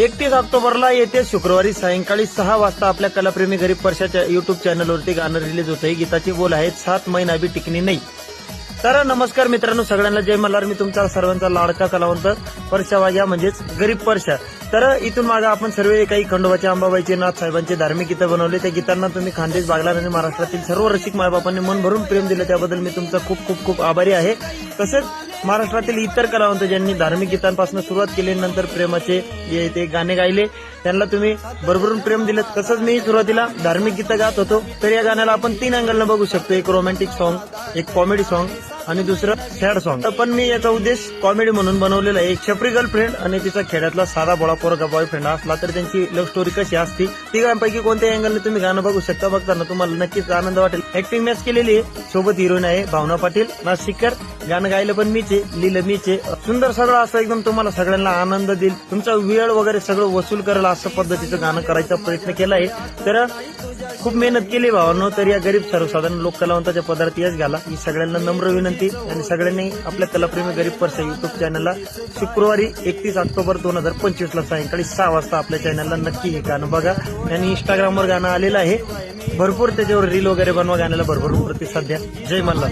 एकतीस ऑक्टोबरला येते शुक्रवारी सायंकाळी सहा वाजता आपल्या कलाप्रेमी गरीब परशाच्या युट्यूब चॅनलवरती गाणं रिलीज होतं आहे गीताची बोल आहेत सात महिना बी टिकणी नाही. तर नमस्कार मित्रांनो सगळ्यांना जय मल्हार. मी तुमचा सर्वांचा लाडका कलावंत परशा या म्हणजेच गरीब परशा. तर इथून मागे आपण सर्व काही खंडोबाचे अंबाबाईचे नाथ साहेबांचे धार्मिक गीतं बनवले. त्या गीतांना तुम्ही खानदेश बागलान आणि महाराष्ट्रातील सर्व रसिक मायबापांनी मन भरून प्रेम दिलं. त्याबद्दल मी तुमचा खूप खूप खूप आभारी आहे. तसेच महाराष्ट्रातील इतर कलावंत ज्यांनी धार्मिक गीतांपासून सुरुवात केली नंतर प्रेमाचे ते गाणे गायले त्यांना तुम्ही भरभरून प्रेम दिलं. तसंच मी सुरुवातीला धार्मिक गीतं गात होतो. तर या गाण्याला आपण तीन अँगलनं बघू शकतो. एक रोमॅन्टिक सॉन्ग एक कॉमेडी सॉन्ग आणि दुसरं सॅड सॉन्ग पण मी याचा उद्देश कॉमेडी म्हणून बनवलेला आहे. एक छपरी गर्लफ्रेंड आणि तिचा खेड्यातला साधा बोळा पोरगा बॉयफ्रेंड असला तर त्यांची लव्ह स्टोरी कशी असती तिघांपैकी कोणत्या अँगलने तुम्ही गाणं बघू शकता? बघताना तुम्हाला नक्कीच आनंद वाटेल. ऍक्टिंग मॅच केलेली आहे. सोबत हिरोईन आहे भावना पाटील नाशिककर गाणं गायलं पण मीच आहे लिहिलं मीच आहे. सुंदर सगळं असं एकदम तुम्हाला सगळ्यांना आनंद देईल. तुमचा वेळ वगैरे सगळं वसूल करेल असं पद्धतीचं गाणं करायचा प्रयत्न केला आहे. तर खूप मेहनत केली भावांनो तर या गरीब सर्वसाधारण लोक कलावंताच्या पदार्थ यश घाला. ही सगळ्यांना नम्र विनंती आणि सगळ्यांनी आपल्या कलाप्रेमी गरीब परसा युट्यूब चॅनलला शुक्रवारी एकतीस ऑक्टोबर दोन हजार पंचवीस ला सायंकाळी सहा वाजता आपल्या चॅनलला नक्की हे गाणं बघा. आणि इंस्टाग्रामवर गाणं आलेलं आहे. भरपूर त्याच्यावर रील वगैरे बनवा गाण्याला भरभरून प्रतिसाद द्या. जय मल्हार.